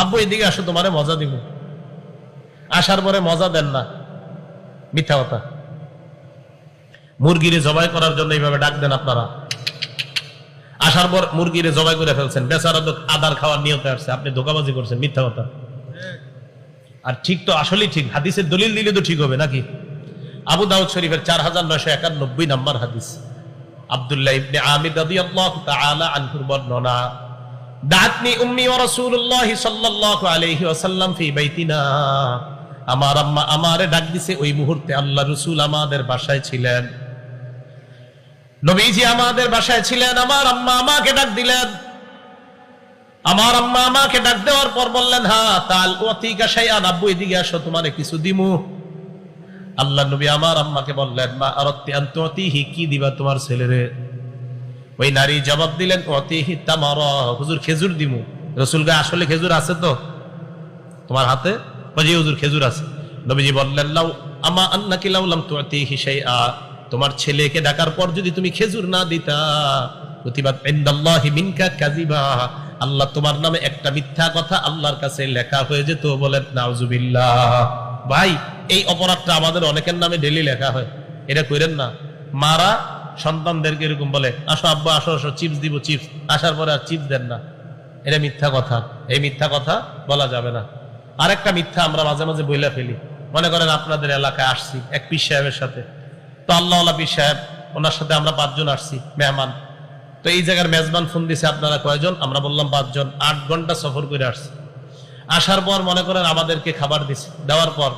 আব্বু, এদিকে আসো, তোমারে মজা দিব। আসার পরে মজা দেন না। মিথ্যা কথা। মুরগিরে জবাই করার জন্য এইভাবে ডাক দেন আপনারা। আসার পর মুরগিরে জবাই করে ফেলছেন। বেচারা তো আদার খাওয়ার নিয়তে আসছে। আপনি ধোকাবাজি করছেন, মিথ্যা কথা। আর ঠিক তো, আসলেই ঠিক। হাদিসের দলিল দিলে তো ঠিক হবে নাকি? আবু দাউদ শরীফের চার হাজার নয়শো একানব্বই নম্বর হাদিস। আব্দুল্লাহ ইবনে আমির রাদিয়াল্লাহু তাআলা আনহুর বর্ণনা। দাতনি উম্মি ওয়া রাসূলুল্লাহ সাল্লাল্লাহু আলাইহি ওয়াসাল্লাম ফি বাইতিনা। আমার আম্মা আমারে ডাক দিছে, ওই মুহূর্তে আল্লাহ রাসূল আমাদের বাসায় ছিলেন। নবীজি আমাদের বাসায় ছিলেন, আমার আম্মা আমাকে ডাক দিলেন। আমার আম্মা আমাকে ডাক দেওয়ার পর বললেন হ্যাঁ তাল অতিকা শাইআন, আব্বু, এদিকে আসো, তোমারে কিছু দিমু। আল্লাহ নবী আমার আম্মাকে বললেন, মা আরত্তি আন্ততিহি কি দিবা তোমার ছেলেরে? ওই নারী জবাব দিলেন, অতিহি তামার, হুজুর খেজুর দিমু। রসুল গায়ে, আসলে খেজুর আছে তো? তোমার হাতে? বাজি হুজুর, খেজুর আছে। নবীজি বললেন, লাউ, আমা আন্নাকি লাউলাম তুতিহি শাইআ। তোমার ছেলেকে ডাকার পর যদি তুমি খেজুর না দিতা প্রতিবাদ ইনদাল্লাহি মিনকা কাযিবা। আল্লাহ তোমার নামে একটা মিথ্যা কথা আল্লাহর কাছে লেখা হয়ে যেত বলেন, নাউজুবিল্লাহ। ভাই, এই অপরাধটা আমাদের অনেকের নামে ডেলি লেখা হয়। এটা কইরেন না। মারা সন্তানদেরকে এরকম বলে, আসো আব্বা, আসো আসো চিপস দিব চিপস আসার পরে আর চিপস দেন না। এটা মিথ্যা কথা। এই মিথ্যা কথা বলা যাবে না। আরেকটা মিথ্যা আমরা মাঝে মাঝে বইলা ফেলি। মনে করেন আপনাদের এলাকায় আসছি, এক পীর সাহেবের সাথে। তো আল্লাহ পীর সাহেব, ওনার সাথে আমরা পাঁচজন আসছি, মেহমান। তো এই জায়গার মেজবান ফোন দিছে, আপনারা কয়জন? আমরা বললাম, পাঁচজন। আট ঘণ্টা সফর করে আসছি। আসার পর মনে করেন আমাদেরকে খাবার দিছে। দেওয়ার পর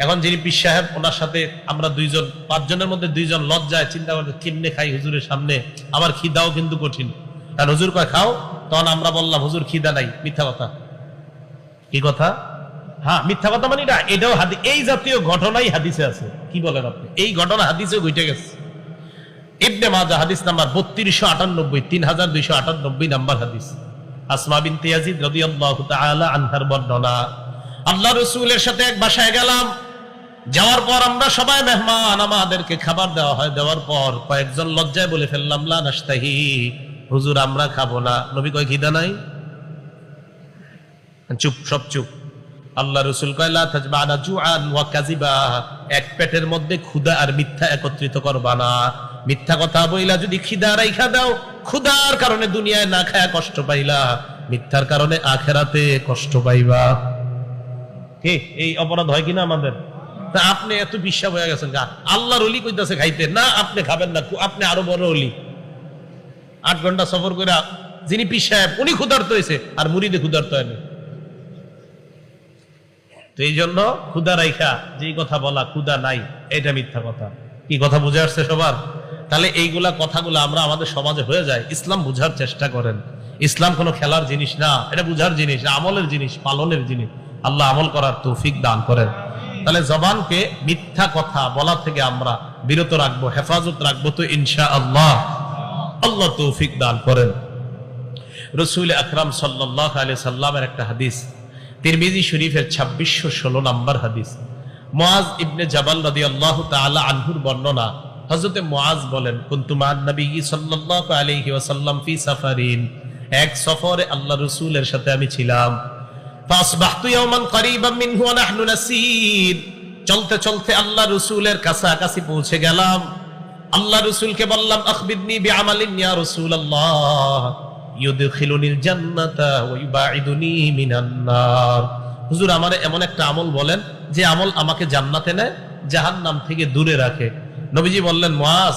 এখন যিনি পীর সাহেব, ওনার সাথে আমরা দুইজন, পাঁচজনের মধ্যে দুইজন লজ্জায় চিন্তা করতে কেমনে খাই হুজুরের সামনে, আবার খিদাও কিন্তু কঠিন। কারণ হুজুর কয়, খাও? তখন আমরা বললাম, হুজুর, খিদা নাই, মিথ্যা কথা। কি কথা? হ্যাঁ মিথ্যা কথা মানে না এটাও হাদি, এই জাতীয় ঘটনাই হাদিসে আছে। কি বলেন আপনি? এই ঘটনা হাদিসে ঘটে গেছে। ইবনে মাজা হাদিস নাম্বার বত্রিশশো আটানব্বই তিন হাজার দুইশো আটানব্বই নাম্বার হাদিস। আসমা বিন তিয়াজিদ রাদিয়াল্লাহু তাআলা আনহার বর্ণনা। আল্লাহ রসুলের সাথে এক বাসায় গেলাম। যাওয়ার পর আমরা সবাই মেহমান, আমাদেরকে খাবার দেওয়া হয়। দেওয়ার পর কয়েকজন লজ্জায় বলে ফেললাম, লা নাস্তাহি হুজুর, আমরা খাব না। নবী কয়, খিদা নাই? চুপ, সব চুপ। আল্লাহ রসুল এক পেটের মধ্যে ক্ষুধা আর মিথ্যা একত্রিত করবা না। মিথ্যা কথা বইলা যদি খিদা রাইখা দাও, ক্ষুধার কারণে দুনিয়ায় না খায়া কষ্ট পাইলা। মিথ্যার কারণে আখেরাতে কষ্ট পাইবা। কে? এই অপরাধ হয় কিনা আমাদের? তা আপনি এত বিশ্বাস হয়ে গেছেন আল্লাহর অলি কইতাছে খাইতে। না, আপনি খাবেন না আপনি আরও বড় অলি আট ঘণ্টা সফর করে যিনি পীর সাহেব, উনি ক্ষুধার্ত হয়েছে আর মুড়িদে ক্ষুধার্ত হয়নি। তো এই জন্য ক্ষুদা রাইখা যে কথা বলা ক্ষুদা নাই এটা মিথ্যা কথা। কি কথা বুঝে আসছে সবার? তাহলে এইগুলা কথাগুলো আমরা আমাদের সমাজে হয়ে যায়। ইসলাম বুঝার চেষ্টা করেন। ইসলাম কোনো খেলার জিনিস না, এটা বুঝার জিনিস, আমলের জিনিস, পালনের জিনিস। আল্লাহ আমল করার তৌফিক দান করেন। তাহলে জবানকে মিথ্যা কথা বলা থেকে আমরা বিরত রাখব, হেফাজত রাখব তো ইনশা আল্লাহ আল্লাহ তৌফিক দান করেন। রসুল আকরাম সাল্লাহ আলি সাল্লামের একটা হাদিস, তিরমিজি শরীফের ছাব্বিশশো ষোলো নম্বর হাদিস। মোয়াজ ইবনে জাবাল রাদি আল্লাহ তালা আনহুর বর্ণনা হজরতে মোয়াজ বলেন কুন্তুমান নবী সাল্লাহ আলহি ওয়াসাল্লাম ফি সাফারিন, এক সফরে আল্লাহ রসুলের সাথে আমি ছিলাম। চলতে চলতে আল্লাহ রসুলের কাছাকাছি পৌঁছে গেলাম। আল্লাহ রসুলকে বললাম আখবিদনি বিআমালিন ইয়া রাসূলুল্লাহ। ইউদখিলুনিল জান্নাতা ওয়া ইউবাইদুনি মিনান নার। হুজুর, আমারে এমন একটা আমল বলেন, যে আমল আমাকে জান্নাতে নেয়, জাহান্নাম থেকে দূরে রাখে। নবীজি বললেন, মুআজ,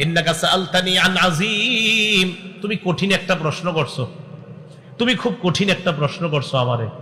ইন্নাকা সাআলতানি আন আযীম। তুমি কঠিন একটা প্রশ্ন করছ। তুমি খুব কঠিন একটা প্রশ্ন করছ আমারে।